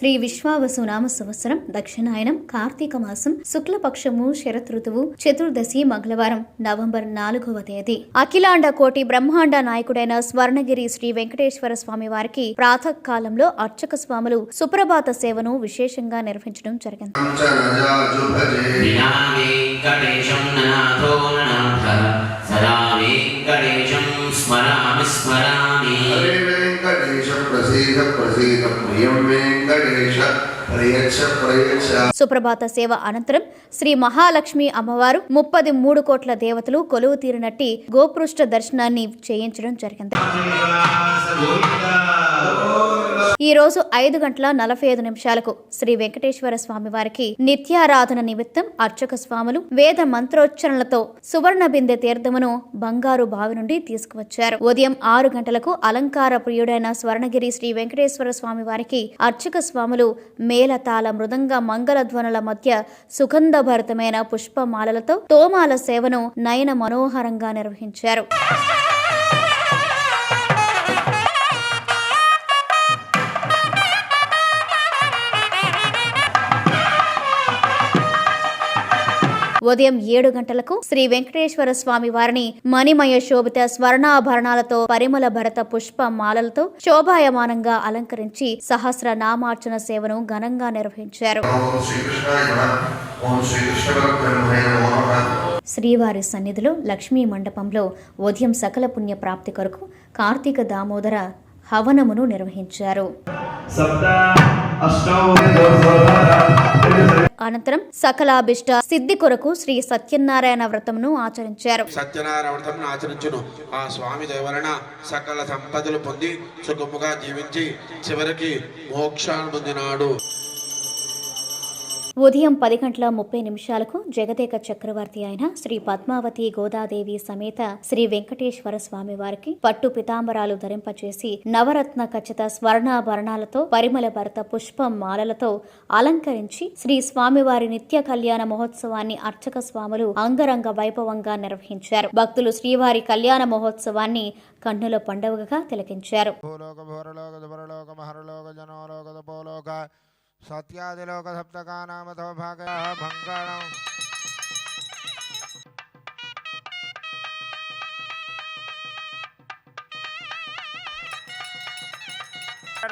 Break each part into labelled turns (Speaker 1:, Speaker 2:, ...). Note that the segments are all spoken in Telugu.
Speaker 1: శ్రీ విశ్వావసు నామ సంవత్సరం దక్షిణాయనం కార్తీక మాసం శుక్లపక్షము శరత్ ఋతువు చతుర్దశి మంగళవారం నవంబర్ నాలుగవ తేదీ. అఖిలాండ కోటి బ్రహ్మాండ నాయకుడైన స్వర్ణగిరి శ్రీ వెంకటేశ్వర స్వామి వారికి ప్రాతకాలంలో అర్చక స్వాములు సుప్రభాత సేవను విశేషంగా నిర్వహించడం జరిగింది.
Speaker 2: స్మరామి
Speaker 3: హరి వెంకటేశ ప్రసీద ప్రసీద ప్రియం వెంకటేశ
Speaker 1: సుప్రభాత సేవ అనంతరం శ్రీ మహాలక్ష్మి అమ్మవారు ముప్పది మూడు కోట్ల దేవతలు కొలువు తీరినట్టి గోపృష్ఠ దర్శనాన్ని చేయించడం జరిగింది. ఈ రోజు ఐదు గంటల నలభై ఐదు నిమిషాలకు శ్రీ వెంకటేశ్వర స్వామి వారికి నిత్యారాధన నిమిత్తం అర్చక స్వాములు వేద మంత్రోచ్చరణలతో సువర్ణ బిందె తీర్థమును బంగారు బావి నుండి తీసుకువచ్చారు. ఉదయం ఆరు గంటలకు అలంకార ప్రియుడైన స్వర్ణగిరి శ్రీ వెంకటేశ్వర స్వామి వారికి అర్చక స్వాములు మేళతాళ మృదంగ మంగళధ్వనుల మధ్య సుగంధభరితమైన పుష్పమాలలతో తోమాల సేవను నయన మనోహరంగా నిర్వహించారు. ఉదయం ఏడు గంటలకు శ్రీ వెంకటేశ్వర స్వామి వారిని మణిమయ శోభిత స్వర్ణాభరణాలతో పరిమళ భరత పుష్ప మాలలతో శోభాయమానంగా అలంకరించి సహస్ర నామార్చన సేవను ఘనంగా నిర్వహించారు. శ్రీవారి సన్నిధిలో లక్ష్మీ మండపంలో ఉదయం సకల పుణ్య ప్రాప్తి కొరకు కార్తీక దామోదర హవనమును నిర్వహించారు. అనంతరం సకలాభిష్ట సిద్ధి కొరకు శ్రీ సత్యనారాయణ వ్రతమును ఆచరించారు.
Speaker 4: సత్యనారాయణ వ్రతమును ఆచరించును. ఆ స్వామి దయ వలన సకల సంపదలు పొంది సుఖముగా జీవించి చివరికి మోక్షాన్ని పొందినాడు
Speaker 1: ఉదయం పది గంటల ముప్పై నిమిషాలకు జగదేక చక్రవర్తి అయిన శ్రీ పద్మావతి గోదాదేవి సమేత శ్రీ వెంకటేశ్వర స్వామి వారికి పట్టు పితాంబరాలు ధరింపచేసి నవరత్న ఖచ్చిత స్వర్ణాభరణాలతో పరిమళ భరత పుష్పం మాలలతో అలంకరించి శ్రీ స్వామివారి నిత్య కళ్యాణ మహోత్సవాన్ని అర్చక స్వాములు అంగరంగ వైభవంగా నిర్వహించారు. భక్తులు శ్రీవారి కళ్యాణ మహోత్సవాన్ని కన్నుల పండుగగా తిలకించారు.
Speaker 5: భూలోక सत्यादिलोक सत्यादिलोकसप्तकानामथो भागयः भङ्गाणम्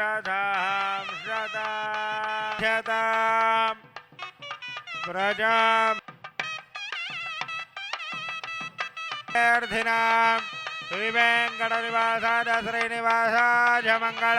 Speaker 5: रथां श्रतां प्रजाम् र्थिनां श्रीवेङ्कटनिवासाय श्रीनिवासाय मङ्गल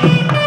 Speaker 2: Thank you.